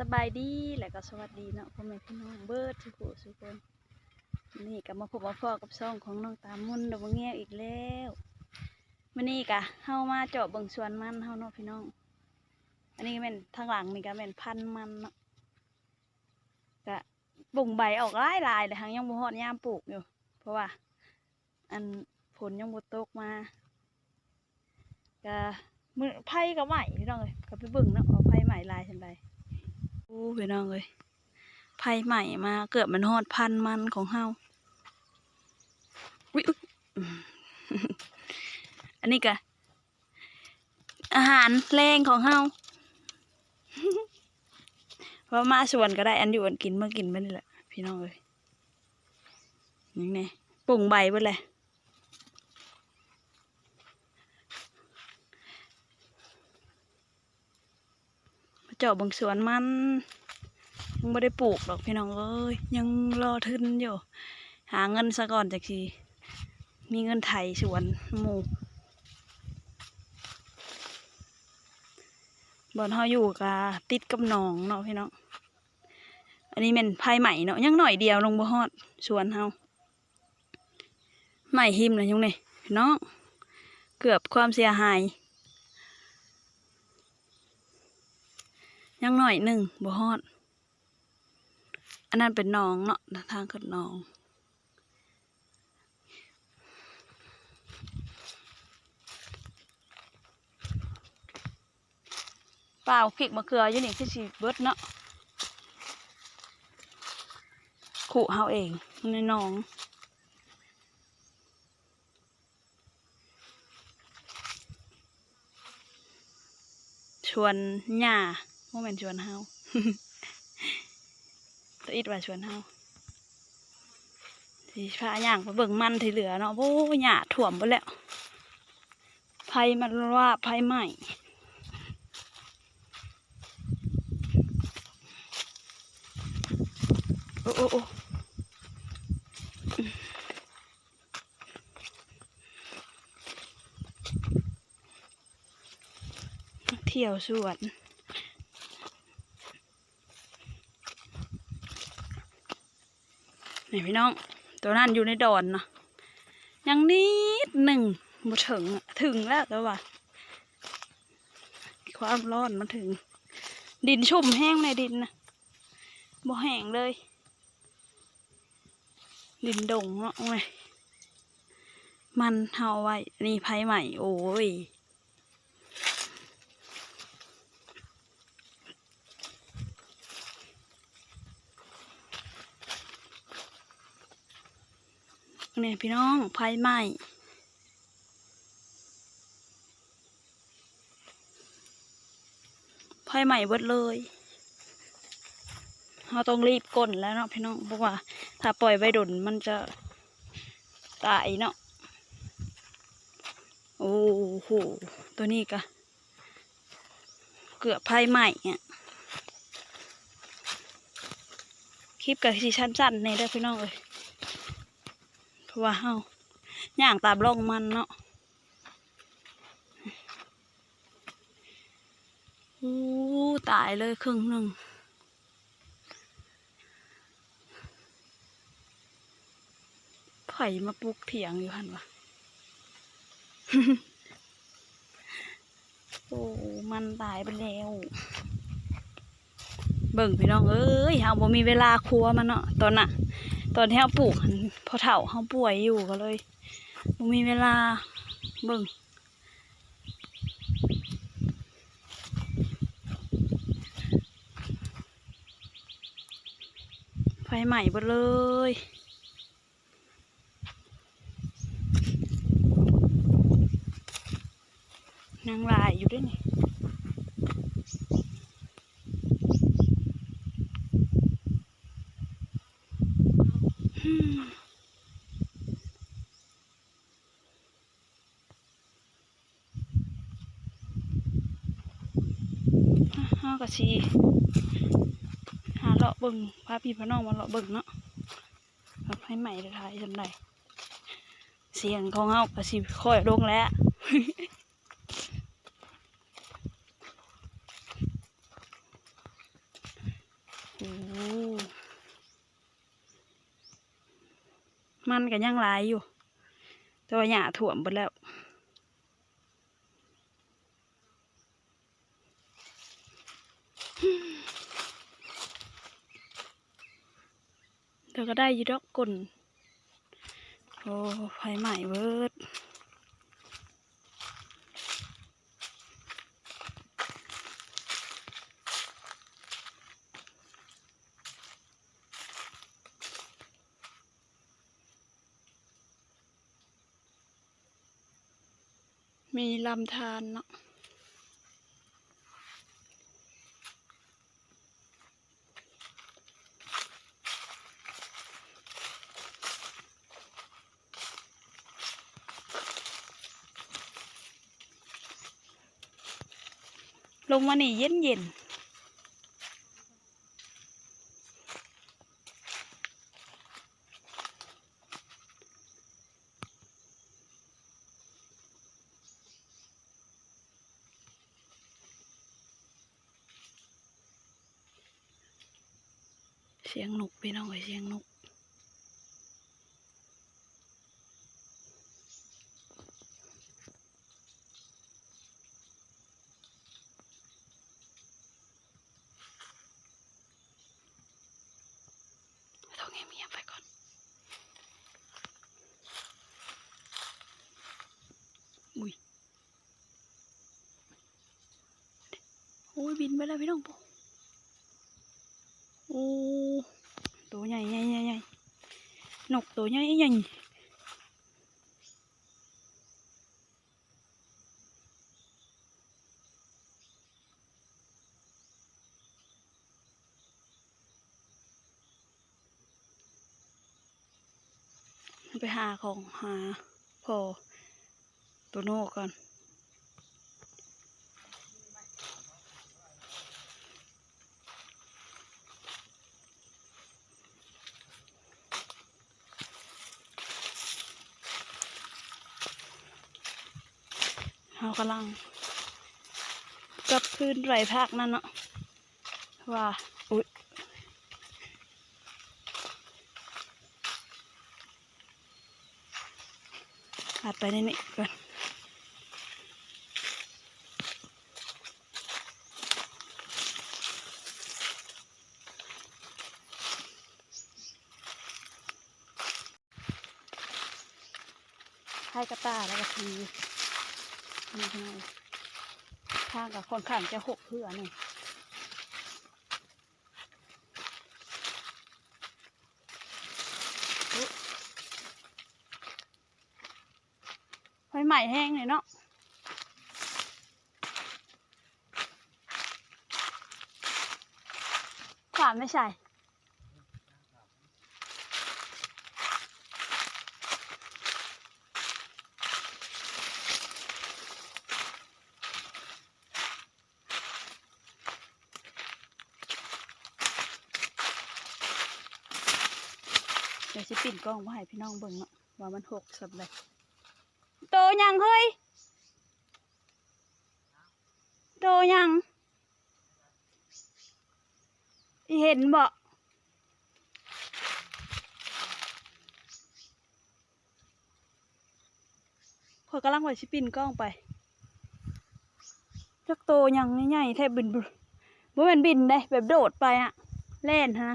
สบายดีและก็สวัสดีเนาะพ่อแม่พี่น้องเบิร์ดทุกทุกคนนี่ก็มาพบมาพ่อกับซ่องของน้องตามมุนดอกบัวแง่อีกแล้วมื่อนี้กะเฮามาเจาะเบิ่งสวนมันเฮาเนาะพี่น้อง อันนี้ก็เป็นทางหลังนี่ก็เป็นพันมันเนาะก็บุ่งใบออกหลายลายแต่ทางยังบ่ฮอดยามปลูกอยู่ เพราะว่า อันฝนยังบ่ตกมาก็มือไผ่ก็ใหม่พี่น้องเลยก็ไปเบิ่งเนาะเอาไผ่ใหม่ลายจังได อู้พี่น้องเลยไผ่ใหม่มาเกือบมันฮอดพันมันของเฮาวิอุ๊ยอืมอันนี้กะอาหารแรงของเฮาเพราะมาสวนก็ได้ อันอยู่อันกินเมื่อกินไปนี่แหละพี่น้องเลยนี่ไงปุ่งใบเบิดเลย เจาะบังสวนมันยังไม่ได้ปลูกหรอกพี่น้องเอ้ยยังรอทุนอยู่ หาเงินซะก่อนจากทีมีเงินไถสวนหมู่บอนเฮาอยู่กะติดกับหนองเนาะพี่น้อง อันนี้เป็นภายใหม่เนาะยังหน่อยเดียวลงบ่ฮอดสวนเฮาใหม่หิมเลยยังนี่พี่น้อง เกือบความเสียหาย ยังหน่อยหนึ่งบ่ฮอด อันนั้นเป็นหนองเนาะทางขึ้นหนอง เปล่าพริกมะเขืออยู่นี่คือสิเบิดเนาะขู่เฮาเองในหนองชวนหญ้า ว่าม่นชวนเฮาตัวอิดว่าชวนเฮาสีฟ้าย่างไปเบิ่งมันที่เหลือเนาะโอ้หญ้าถ่วมไปแล้วไผ่มันว่าไผ่ใหม่โอ้โอ้โอ้เที่ยวสวน นี่พี่น้อง ตัวนั้นอยู่ในดอนนะยังนิดหนึ่งมาถึงถึงแล้วแต่ว่าความร้อนมาถึง ดินชุ่มแห้งในดินนะบ่แห้งเลย ดินดงเนาะโอ้ยมันเฮาไว้นี่ไผใหม่ โอ้ย เนี่ยพี่น้องไผใหม่ไผใหม่เบิดเลยเราต้องรีบก้นแล้วเนาะพี่น้องเพราะว่า ถ้าปล่อยไว้ดนมันจะตายเนาะโอ้โหตัวนี้ก็เกือบไพ่ใหม่เนี่ยคลิปกับสีสั้นๆในเด้อพี่น้องเอ้ย ราะว่าเฮาย่างตามร่องมันเนาะอู้ตายเลยครึ่งหนึ่งไผ่มาปลูกเถียงอยู่หันวะโอ้ มันตายไปแล้ว เบิ่งพี่น้องเอ้ยเฮาบ่มีเวลาครัวมันเนาะตอนน่ะ ตอนที่เฮาปลูกพอเฒ่าเฮาป่วยอยู่ก็เลยบ่มีเวลาเบิ่งไฟใหม่หมดเลยนางลายอยู่ด้วยนี่ากะชีหาเลาะเบิ่งพาพี่พาน้องมาเลาะเบิ่งเนาะแบบให้ใหม่เลยท้ายจำได้เสียงของเฮากะชีค่อยลงแล้วมันก็ยังหลายอยู่ แต่ว่าหญ้าถ่วมไปแล้ว เดี๋ยก็ได้ยูดอกกลนโอ้ไฟใหม่เวิร์ดมีลำธารเนาะ ลงมานี่เย็นเย็นเสียงนกพี่น้องเอ้ยเสียงนก ต้องเงียบๆไปก่อน อุ้ย อ้ยบินไปแล้วพี่น้องปุ๊โอ้ตัวใหญ่ใหญ่ใหญ่ใหญ่นกตัวใหญ่ใหญ่ไปหาของหาพอตัวโน่ก่อน เรากำลังกับคืนไรภาคนั่นเนาะว่าอุ๊ยอัดไปในนี้ก่อนให้กระตายแล้วก็ที นี่ไงข้างกับค่อนข้างจะหกเพื่อนี่ไฟใหม่แห้งเลยเนาะขวานไม่ใช่ ดี๋ยวสิปิ่นกล้องมาให้พี่น้องเบิ่งเนาะว่ามันหกสับเลยโตยังเฮ้ยโตยังเห็นบ่พอยกำลังไว้สิปินกล้องไปจักโตยังใหญ่ๆแทบบินบ่บ่แม่นบินได้แบบโดดไปอะเล่นฮะ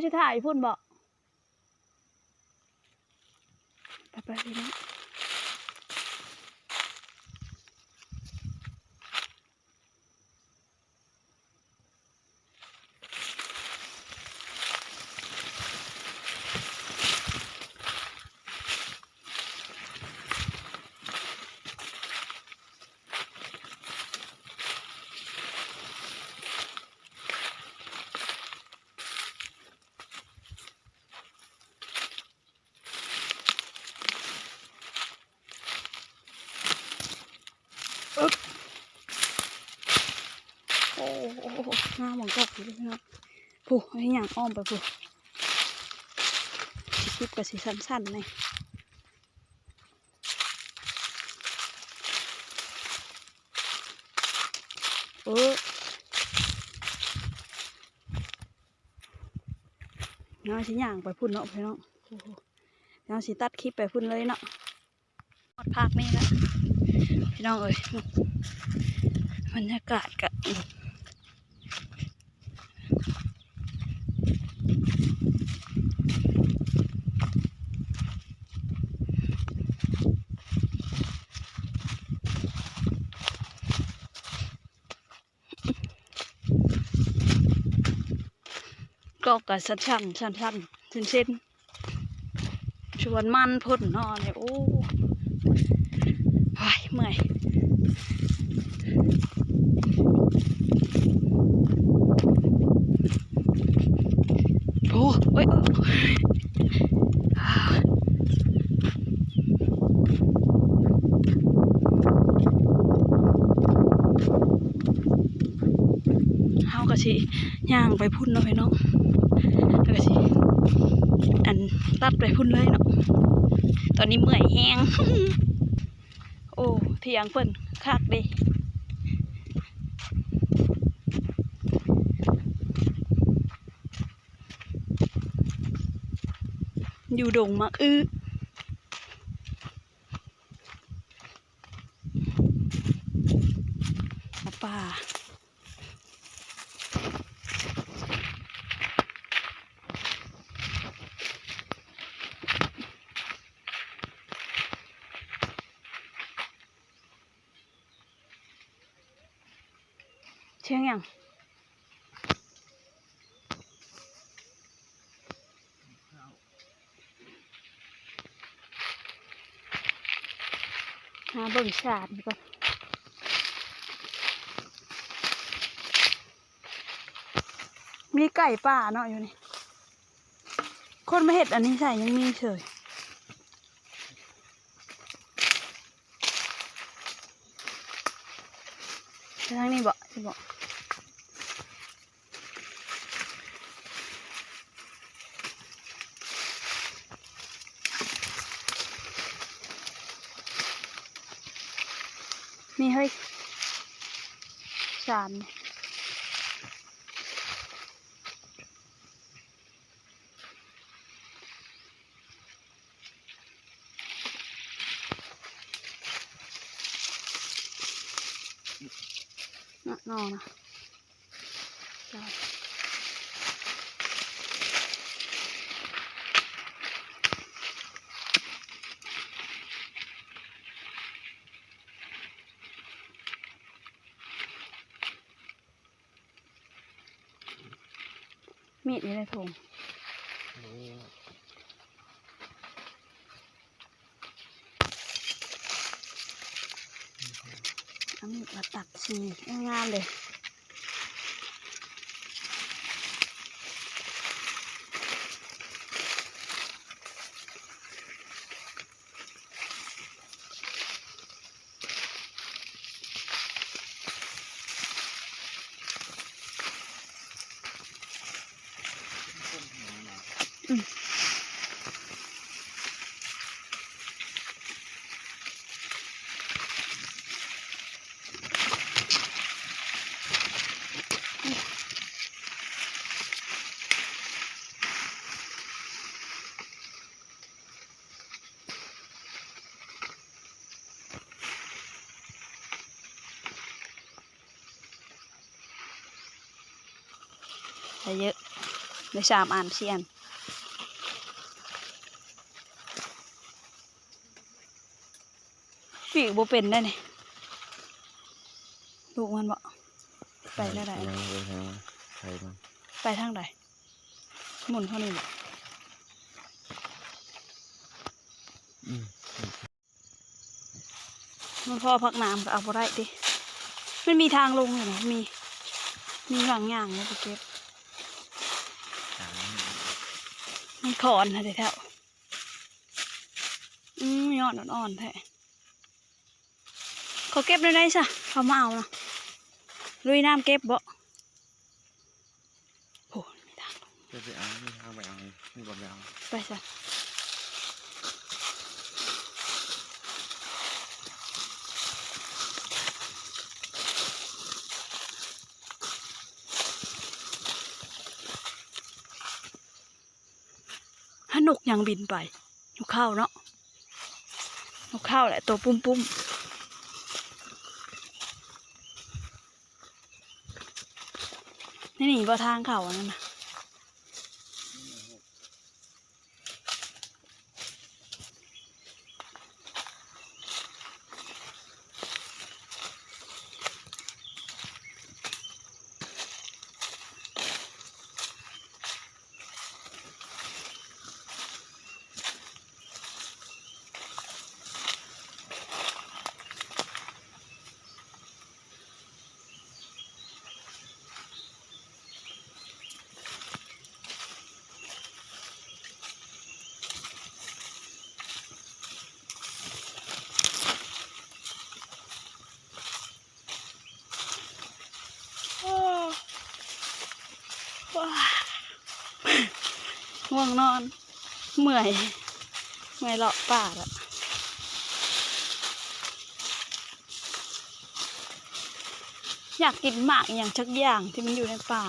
่ชิถ่ายพุ่นบอกไปไปพี่น้อง โอ้โหหน้าหมองกอกอยู่เลยพี่น้องผู้ให้หยางอ้อมไปผู้ลิปก็สิสั้นๆเลยโอ้น้องสิย่างไปพุ่นเนาะพี่น้องโอ้โหน้องสิตัดคลิปไปพุ่นเลยเนาะหมดภาคนี้ละ พี่น้องเอ้ยบรรยากาศกะก็กะสั้นๆสั้นๆเส้นเส้นๆชวนมันพ่นนอนเลยโอ้ เมื่อยโอ้โอ้ยโอ้ยอ่าเฮาก็สิย่างไปพุ่นเนาะพี่น้องแล้วก็สิอันตัดไปพุ่นเลยเนาะตอนนี้เมื่อยแห้ง ถียงเพิ่นคักเดิอยู่ดงมากอื้อป่า ชียงยังหาเบิ่งชาดก่อนมีไก่ป่าเนาะอยู่นี่ คนมาเห็ดอันนี้ใส่ยังมีเฉยทางนี้บ่สิบ่ นี่เฮ้ยสามเนี่ยน่ะนอนนะ มีดอยู่ในถุงเอามีดมาตัดสีงามเลย ได้เยอะได้สามอันสี่อันปีกบ่เป็นได้นี่ลูกมันบ่ไปแล้วได้ยังไปทางใครบ้างไปทางใดหมุนเท่านี้บ่อืมมันพอพักน้ำก็เอาบ่ได้ดิมันมีทางลงอยู่นะมี มีหลังอย่างเลยไปเก็บ สาม มันขอนนะแถวอืมยอดอ่อนๆแท้เขาเก็บได้ได้ซะเขามาเอานะลุยน้ำเก็บบ่โอ้ยมีทางลง จะไปเอาไม่ทางไปเอานี่บอกไปเอา ไปซะ นกยังบินไปนกข้าวเนาะนกข้าวแหละตัวปุ้มปุ้มนี่หนีบ่ทางเขาอันนั้นนะอ้าวว้า ง่วงนอน เมื่อย เมื่อยเลาะป่าละอยากกินหมากอย่างชักอย่างที่มันอยู่ในป่า